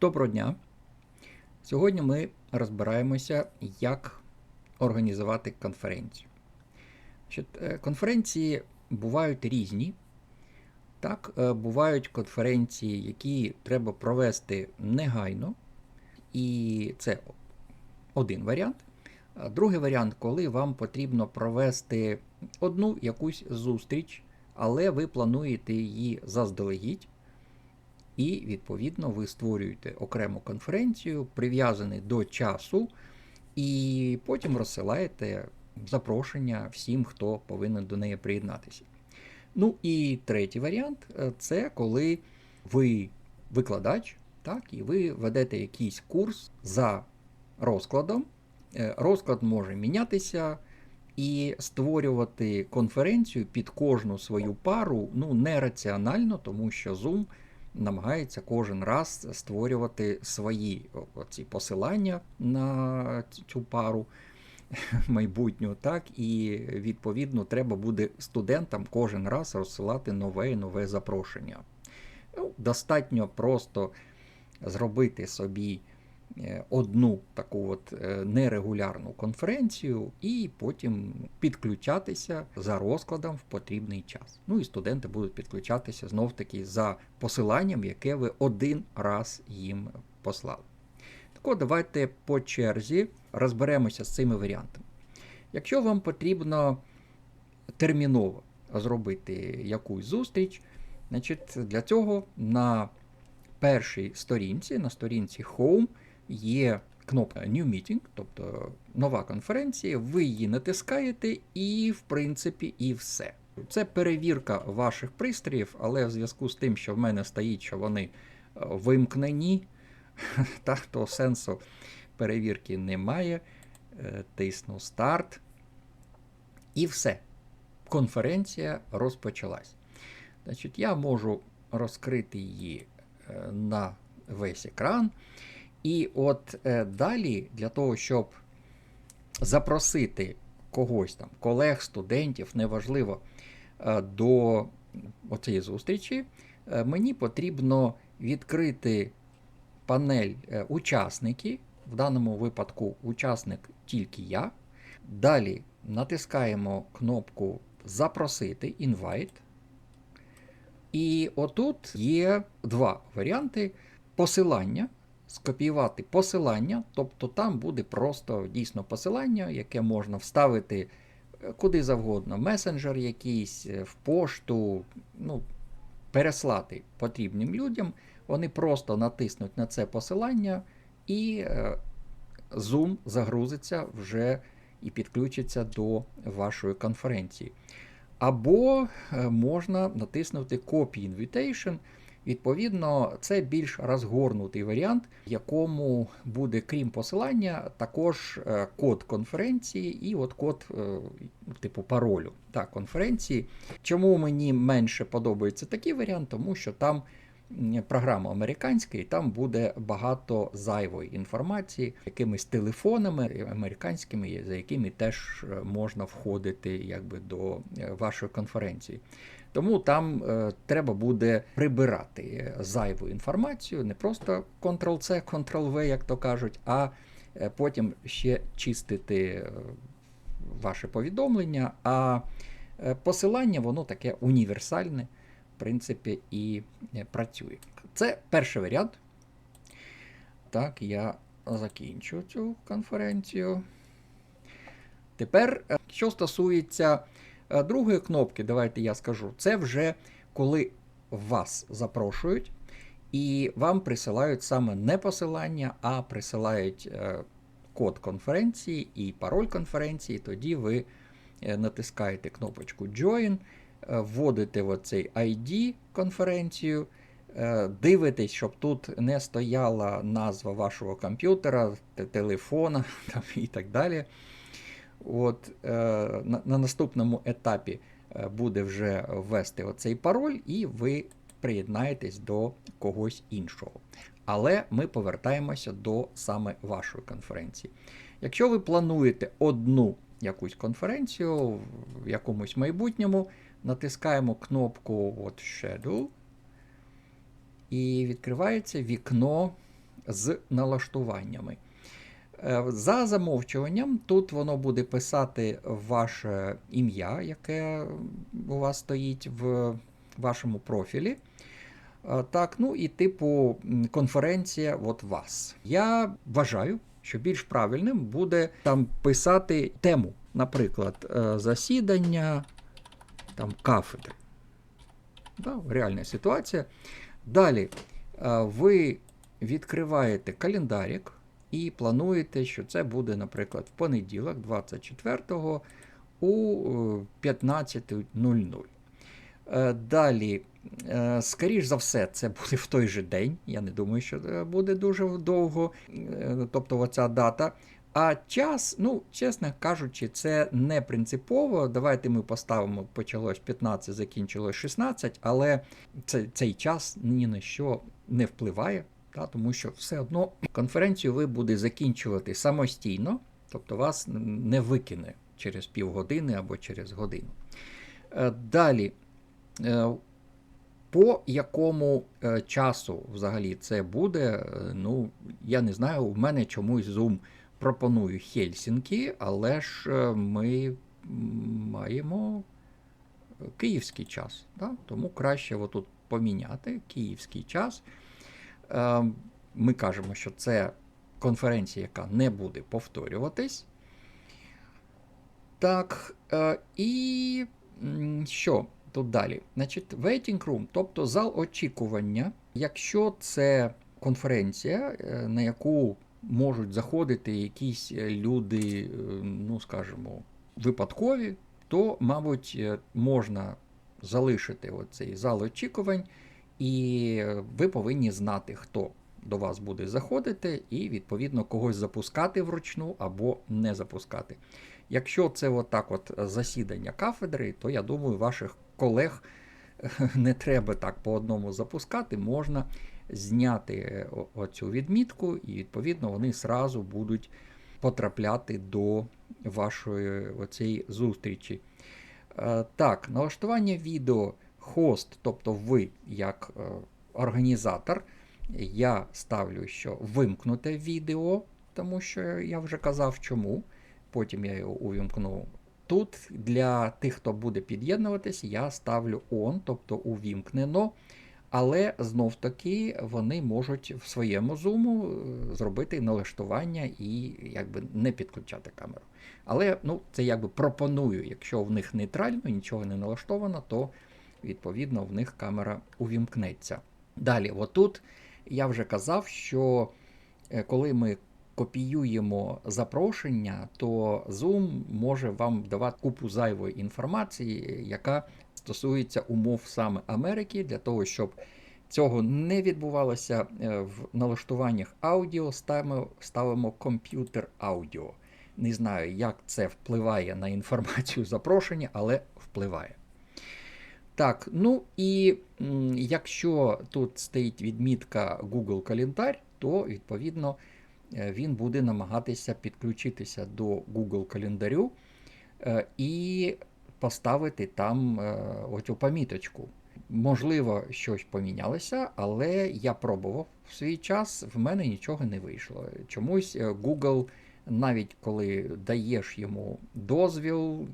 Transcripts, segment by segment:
Доброго дня! Сьогодні ми розбираємося, як організувати конференцію. Е, Конференції бувають різні. Так, е, бувають конференції, які треба провести негайно, і це один варіант. Другий варіант, коли вам потрібно провести одну якусь зустріч, але ви плануєте її заздалегідь. І, відповідно, ви створюєте окрему конференцію, прив'язаний до часу, і потім розсилаєте запрошення всім, хто повинен до неї приєднатися. Ну і третій варіант е, це коли ви викладач, так, і ви ведете якийсь курс за розкладом. Е, Розклад може мінятися. І створювати конференцію під кожну свою пару ну, нераціонально, тому що Zoom намагається кожен раз створювати свої ці посилання на цю пару майбутню, так, і відповідно треба буде студентам кожен раз розсилати нове і нове запрошення. Ну, Достатньо просто зробити собі одну таку от е, нерегулярну конференцію і потім підключатися за розкладом в потрібний час. Ну і студенти будуть підключатися знов-таки за посиланням, яке ви один раз їм послали. Так от, давайте по черзі розберемося з цими варіантами. Якщо вам потрібно терміново зробити якусь зустріч, значить для цього на першій сторінці, на сторінці Home, є кнопка New Meeting, тобто нова конференція, ви її натискаєте, і, в принципі, і все. Це перевірка ваших пристроїв, але в зв'язку з тим, що в мене стоїть, що вони е, вимкнені, та, то сенсу перевірки немає. Е, Тисну старт. І все. Конференція розпочалась. Значить, Я можу розкрити її е, на весь екран. І от е, далі, для того, щоб запросити когось там, колег, студентів, неважливо, е, до цієї зустрічі, е, мені потрібно відкрити панель е, учасники. В даному випадку учасник тільки я. Далі натискаємо кнопку Запросити Invite. І отут є два варіанти посилання скопіювати посилання, тобто там буде просто дійсно посилання, яке можна вставити е, куди завгодно, месенджер якийсь, е, в пошту, ну, переслати потрібним людям. Вони просто натиснуть на це посилання, і е, Zoom загрузиться вже і підключиться до вашої конференції. Або можна натиснути Copy Invitation. Відповідно, це більш розгорнутий варіант, в якому буде, крім посилання, також е, код конференції і от код е, типу паролю та, конференції. Чому мені менше подобається такий варіант? Тому що там програма американська, і там буде багато зайвої інформації, якимись телефонами американськими, за якими теж е, можна входити якби, до вашої конференції. Тому там е, треба буде прибирати зайву інформацію, не просто Ctrl-C, Ctrl-V, як то кажуть, а е, потім ще чистити е, ваше повідомлення. А е, посилання, воно таке універсальне, принципі, і працює. Це перший варіант. Так, я закінчу цю конференцію. Тепер, що стосується Е, другої кнопки, давайте я скажу, це вже коли вас запрошують і вам присилають саме не посилання, а присилають е, код конференції і пароль конференції. Тоді ви е, натискаєте кнопочку Join, вводите в цей ID конференцію. Дивитесь, щоб тут не стояла назва вашого комп'ютера, телефона там, і так далі. От, е, на, на наступному етапі е, буде вже ввести оцей пароль, і ви приєднаєтесь до когось іншого. Але ми повертаємося до саме вашої конференції. Якщо ви плануєте одну якусь конференцію в якомусь майбутньому, натискаємо кнопку от Schedule, і відкривається вікно з налаштуваннями. Е, За замовчуванням, тут воно буде писати ваше ім'я, яке у вас стоїть в вашому профілі. Е, Так, ну і типу конференція от вас. Я вважаю, що більш правильним буде там писати тему, наприклад, е, засідання там, кафедри. Да, реальна ситуація. Далі е, ви відкриваєте календарик і плануєте, що це буде, наприклад, в понеділок, 24-го у е, 15.00. Е, Далі, е, скоріш за все, це буде в той же день. Я не думаю, що е, буде дуже довго, е, тобто оця дата. А час, ну, чесно кажучи, це не принципово. Давайте ми поставимо, почалось 15, закінчилось 16, але це, цей час ні на що не впливає, та, тому що все одно конференцію ви буде закінчувати самостійно, тобто вас не викине через півгодини або через годину. Е, Далі, е, по якому е, часу взагалі це буде, ну, я не знаю, у мене чомусь Zoom пропонує Хельсінкі, але ж е, ми маємо київський час. Да? Тому краще отут поміняти київський час. Е, Ми кажемо, що це конференція, яка не буде повторюватись. Так, е, і що тут далі? Значить, waiting room, тобто зал очікування, якщо це конференція, на яку можуть заходити якісь е, люди, е, ну скажімо, випадкові, то, мабуть, е, можна залишити оцей зал очікувань, і е, ви повинні знати, хто до вас буде заходити, і, відповідно, когось запускати вручну або не запускати. Якщо це отак от засідання кафедри, то я думаю, ваших колег не треба так по одному запускати, можна зняти е, оцю відмітку, і відповідно вони зразу будуть потрапляти до вашої оцієї зустрічі. Е, Так, налаштування відео, хост, тобто ви як е, організатор, я ставлю, що вимкнуте відео, тому що я вже казав чому. Потім я його увімкну. Тут для тих, хто буде під'єднуватись, я ставлю on, тобто увімкнено. Але знов таки вони можуть в своєму зуму е, зробити налаштування і якби не підключати камеру. Але ну, це якби пропоную, якщо в них нейтрально, нічого не налаштовано, то відповідно в них камера увімкнеться. Далі, отут я вже казав, що е, коли ми копіюємо запрошення, то Zoom може вам давати купу зайвої інформації, яка стосується умов саме Америки, для того, щоб цього не відбувалося е, в налаштуваннях аудіо, ставимо, ставимо комп'ютер аудіо. Не знаю, як це впливає на інформацію запрошення, але впливає. Так, ну і якщо тут стоїть відмітка Google календар, то відповідно е, він буде намагатися підключитися до Google календарю е, і поставити там е, оцю поміточку. Можливо, щось помінялося, але я пробував в свій час, в мене нічого не вийшло. Чомусь е, Google, навіть коли даєш йому дозвіл, е,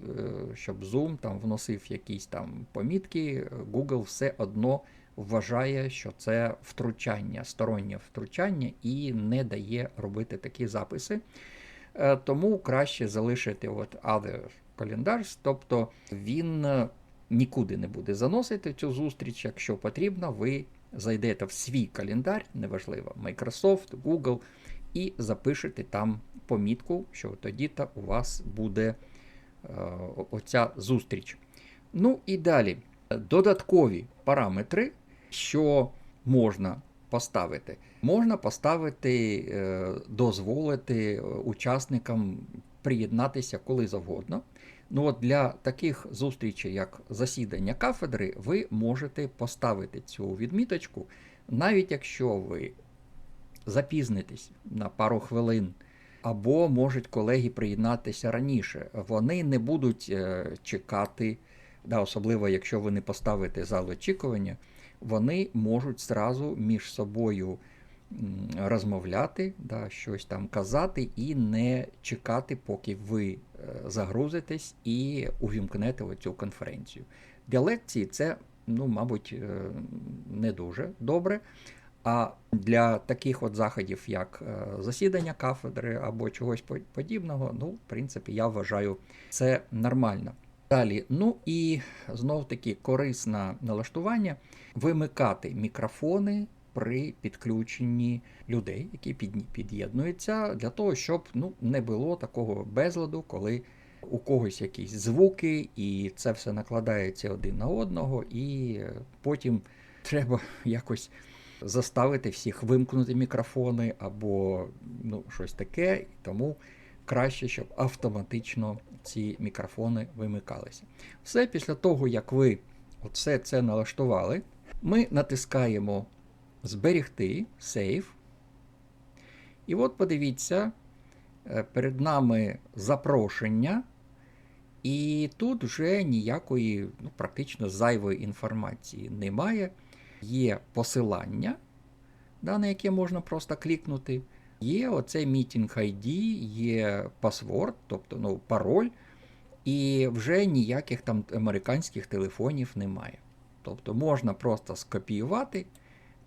щоб Zoom там вносив якісь там помітки, Google все одно вважає, що це втручання, стороннє втручання і не дає робити такі записи. Тому краще залишити от other calendars, тобто він е, нікуди не буде заносити цю зустріч. Якщо потрібно, ви зайдете в свій календар, неважливо, Microsoft, Google, і запишете там помітку, що тоді-то у вас буде е, оця зустріч. Ну і далі. Додаткові параметри, що можна поставити. Можна поставити, е, дозволити е, учасникам приєднатися коли завгодно. Ну от Для таких зустрічей, як засідання кафедри, ви можете поставити цю відміточку, навіть якщо ви запізнитесь на пару хвилин, або можуть колеги приєднатися раніше. Вони не будуть е, чекати, да, особливо якщо ви не поставите зал очікування, вони можуть зразу між собою розмовляти, да, щось там казати і не чекати, поки ви е, загрузитесь і увімкнете оцю конференцію. Для лекції це, ну, мабуть, е, не дуже добре. А для таких от заходів, як е, засідання кафедри або чогось подібного, ну, в принципі, я вважаю це нормально. Далі, ну і знов таки корисне налаштування вимикати мікрофони при підключенні людей, які під'єднуються, для того, щоб ну, не було такого безладу, коли у когось якісь звуки, і це все накладається один на одного, і е, потім треба якось заставити всіх вимкнути мікрофони або ну, щось таке. Тому краще, щоб автоматично ці мікрофони вимикалися. Все після того, як ви все це налаштували, ми натискаємо Зберегти, сейв. І от подивіться, е, перед нами запрошення, і тут вже ніякої ну, практично зайвої інформації немає. Є посилання, да, на яке можна просто клікнути. Є оцей мітінг ID, є пасворд, тобто ну, пароль, і вже ніяких там американських телефонів немає. Тобто можна просто скопіювати,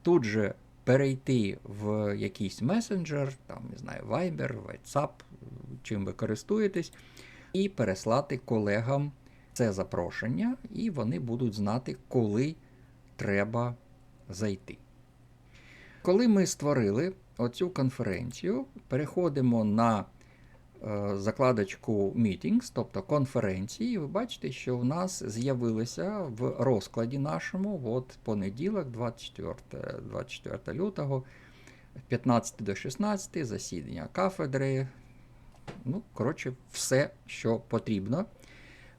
тут же перейти в якийсь месенджер, там, не знаю, Viber, WhatsApp, чим ви користуєтесь, і переслати колегам це запрошення, і вони будуть знати, коли треба зайти. Коли ми створили оцю конференцію, переходимо на закладочку Meetings, тобто конференції, ви бачите, що в нас з'явилися в розкладі нашому от понеділок, 24, 24 лютого, 15 до 16, засідання кафедри. Ну, коротше, все, що потрібно.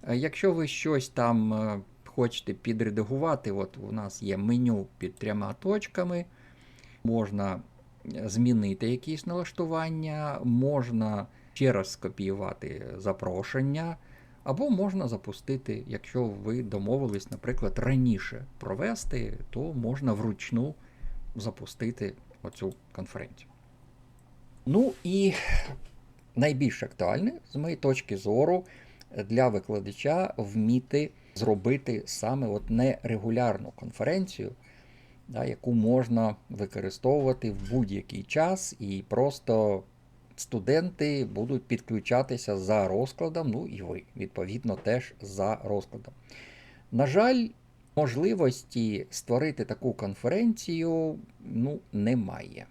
Е, Якщо ви щось там е, хочете підредагувати, от у нас є меню під трьома точками, можна змінити якісь налаштування, можна ще раз скопіювати запрошення, або можна запустити, якщо ви домовились, наприклад, раніше провести, то можна вручну запустити оцю конференцію. Ну і найбільш актуальне, з моєї точки зору, для викладача вміти зробити саме от нерегулярну конференцію, да, яку можна використовувати в будь-який час, і просто студенти будуть підключатися за розкладом, ну і ви, відповідно, теж за розкладом. На жаль, можливості створити таку конференцію ну, немає.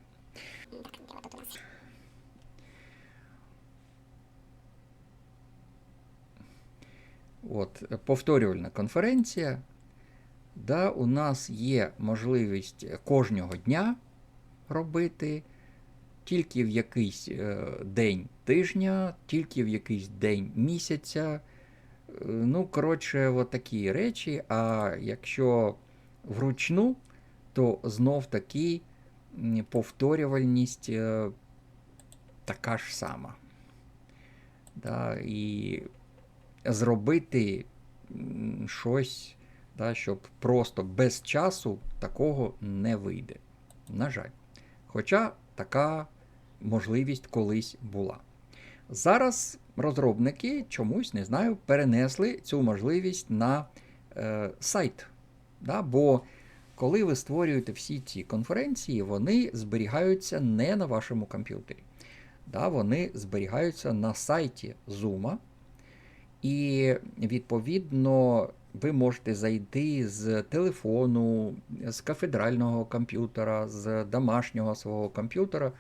От, повторювальна конференція. Да, у нас є можливість кожного дня робити, тільки в якийсь е, день тижня, тільки в якийсь день місяця. Е, Ну, коротше, от такі речі. А якщо вручну, то знов таки повторювальність е, така ж сама. Да, і зробити щось, да, щоб просто без часу такого не вийде. На жаль. Хоча така можливість колись була. Зараз розробники чомусь, не знаю, перенесли цю можливість на е, сайт. Да, бо коли ви створюєте всі ці конференції, вони зберігаються не на вашому комп'ютері. Да, вони зберігаються на сайті Zoom. І, відповідно, ви можете зайти з телефону, з кафедрального комп'ютера, з домашнього свого комп'ютера.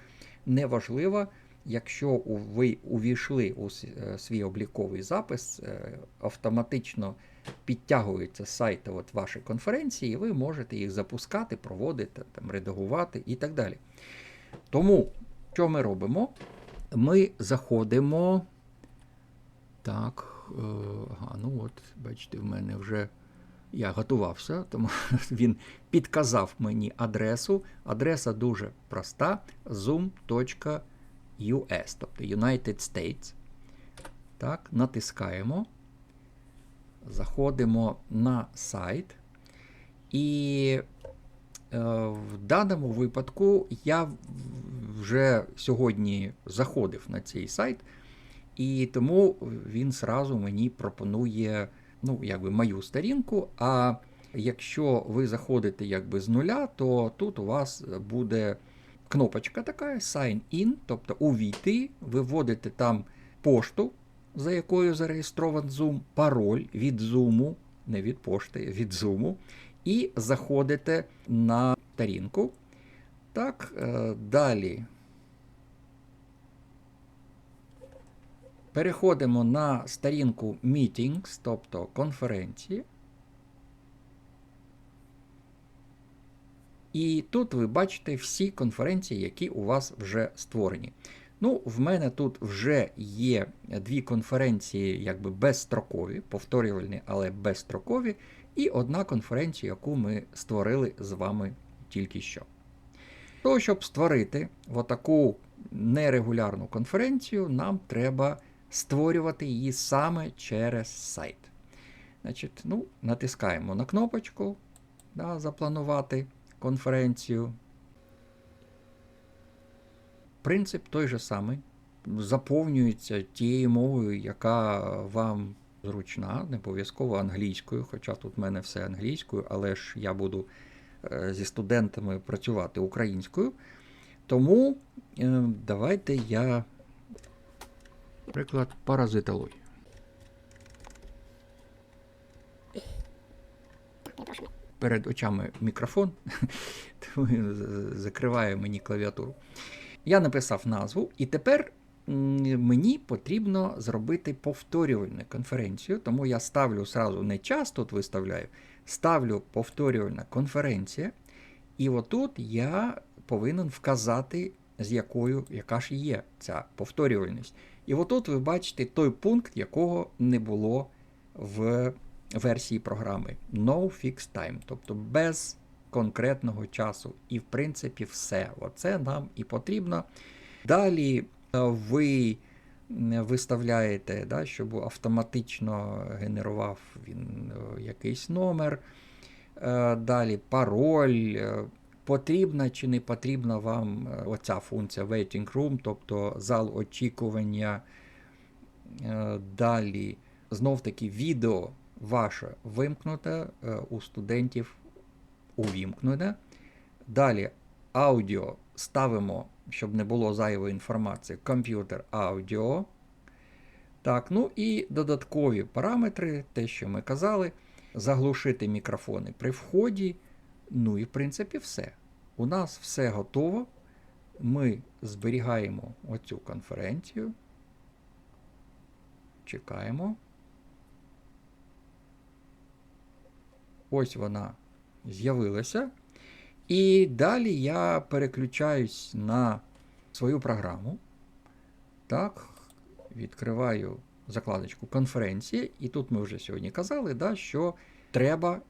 Неважливо, якщо ви увійшли у е, свій обліковий запис, е, автоматично підтягуються з сайту от ваші конференції, і ви можете їх запускати, проводити, там, редагувати і так далі. Тому, що ми робимо? Ми заходимо. Так, ага, ну от, бачите, в мене вже я готувався, тому він підказав мені адресу. Адреса дуже проста: zoom.us, тобто United States. Так, натискаємо. Заходимо на сайт. І Е, В даному випадку я вже сьогодні заходив на цей сайт, і тому він сразу мені пропонує ну, якби мою сторінку. А якщо ви заходите якби з нуля, то тут у вас буде кнопочка така Sign In, тобто увійти, ви вводите там пошту, за якою зареєстрований Zoom, пароль від Zoom, не від пошти, від Zoom, і заходите на сторінку. Так, е, далі. Переходимо на сторінку Meetings, тобто конференції. І тут ви бачите всі конференції, які у вас вже створені. Ну, в мене тут вже є дві конференції, якби безстрокові, повторювальні, але безстрокові, і одна конференція, яку ми створили з вами тільки що. Того, щоб створити отаку нерегулярну конференцію, нам треба створювати її саме через сайт. Значить, ну, натискаємо на кнопочку да, Запланувати конференцію. Принцип той же самий. Заповнюється тією мовою, яка вам зручна, не обов'язково англійською, хоча тут в мене все англійською, але ж я буду е, зі студентами працювати українською. Тому е, давайте я, приклад, паразитології. Перед очами мікрофон, закриває мені клавіатуру. Я написав назву, і тепер мені потрібно зробити повторювальну конференцію, тому я ставлю сразу не час тут виставляю, ставлю повторювальна конференція, і отут я повинен вказати, з якою, яка ж є ця повторювальність. І отут ви бачите той пункт, якого не було в версії програми No Fixed Time, тобто без конкретного часу. І, в принципі, все. Оце нам і потрібно. Далі е, ви виставляєте, да, щоб автоматично генерував він е, якийсь номер. Е, Далі пароль. Потрібна чи не потрібна вам е, оця функція Waiting Room, тобто зал очікування. Е, Далі знов таки відео ваше вимкнуте, е, у студентів увімкнене. Далі аудіо ставимо, щоб не було зайвої інформації, комп'ютер аудіо. Так, ну і додаткові параметри, те, що ми казали, заглушити мікрофони при вході. Ну і в принципі все. У нас все готово. Ми зберігаємо оцю конференцію. Чекаємо. Ось вона з'явилася. І далі я переключаюсь на свою програму. Так, відкриваю закладочку конференції, і тут ми вже сьогодні казали, да, що треба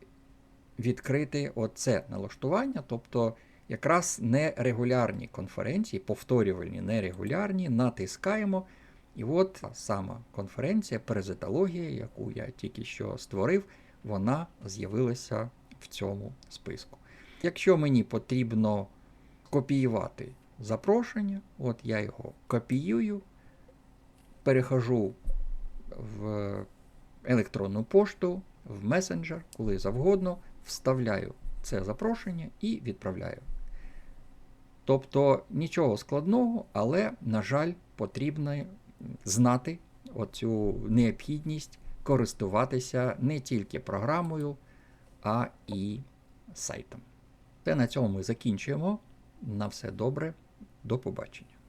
відкрити оце налаштування, тобто якраз нерегулярні конференції, повторювальні нерегулярні, натискаємо. І от та сама конференція, паразитологія, яку я тільки що створив, вона з'явилася в цьому списку. Якщо мені потрібно копіювати запрошення, от я його копіюю, перехожу в електронну пошту, в месенджер, коли завгодно, вставляю це запрошення і відправляю. Тобто нічого складного, але, на жаль, потрібно знати оцю необхідність користуватися не тільки програмою, а і сайтом. Та на цьому ми закінчуємо. На все добре, до побачення.